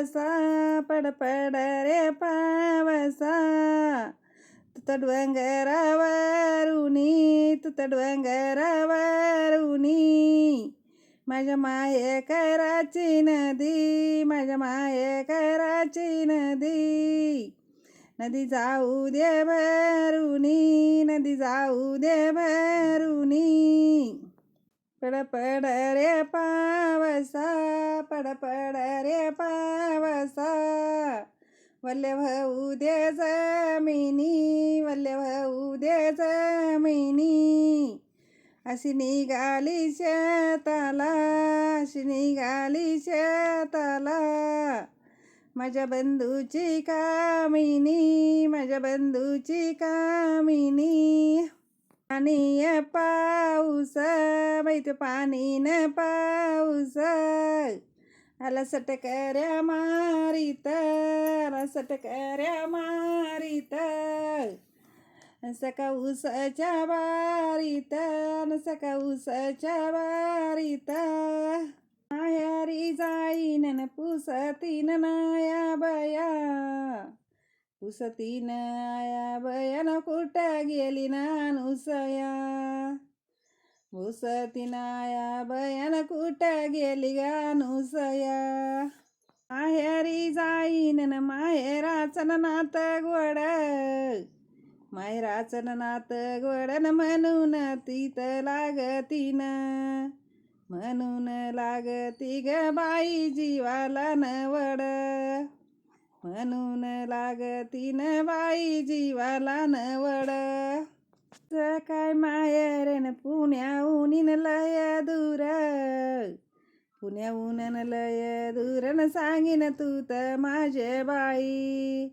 पावसा पडपड रे पावसा तुत डोंगरावरुनी तुत डोंगरावरुनी माझ्या माये कराची नदी माझ्या माये कराची नदी नदी जाऊ दे भरुनी नदी जाऊ दे भरुनी पडपड रे पावसा पडपड रे पावसा वल्ले भाऊ दे जमिनी वल्ले भाऊ दे जमिनी अशी निघाली शेताला अशी निघाली शेताला माझ्या बंधूची कामिनी माझ्या बंधूची कामिनी पाणी पाऊस बैत पाणी न पाऊस. आला सटकऱ्या मारित आला सटकऱ्या मारित. सका उसाच्या बारीत न सका उसाच्या बारीत मायारी जाईन न पुसतीन नाया बया. पुसतीन आया बयान कुठं गेली ना पुसतीन आया बयान कुठं गेली गानुसया माहेरी जाईन न माहेराचन नात गोड माहेराचन नात गोडन म्हणून तीत लागतीन म्हणून लागती ग बाई जीवाला नवड म्हणून लागतीन बाई जीवाला नवड पुण्याहून लय दूर पुण्याहून लय दूरन सांगीन तू तर माझे बाई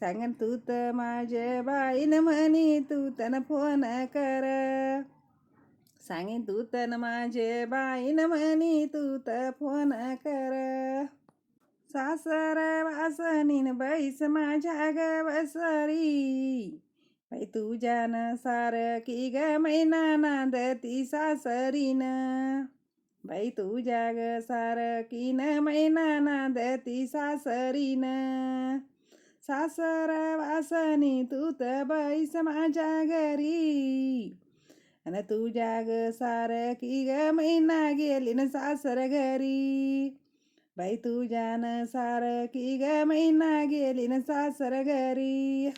सांगन तू तर माझे बाईन म्हणी तू तन फोन कर. सांगेन तू तन माझे बाईन म्हणी तू तर फोन कर. सासर वासनीन बैस माझ्या ग बसरी तुझ्यान सार की ग मैना नांदती सासरीन। बाई तुझ्या ग सार की न मैना नांदती सासरीन। सासर वासनी तू तर बैस माझ्या घरी। अन तुझ्या ग सार की ग मैना गेली न सासर घरी। बाई तुझ्यान सार की ग मैना गेली न सासर घरी।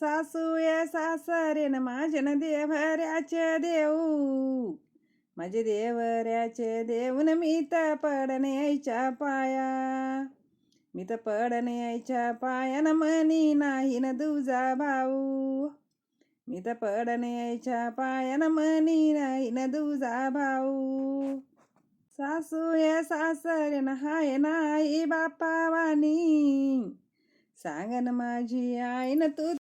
सासू या सासरे न माझे न देवऱ्याचे देऊ. माझे देवऱ्याचे देऊन मी तर पडणे यायच्या पाया. मी तर पडणे यायच्या पायान मनी नाही न तुझा भाऊ. मी तर पडणे यायच्या पायान मनी नाही न तुझा भाऊ. सासू या सासरे न हाय नाही बापा वाणी सांगन माझी आई न तू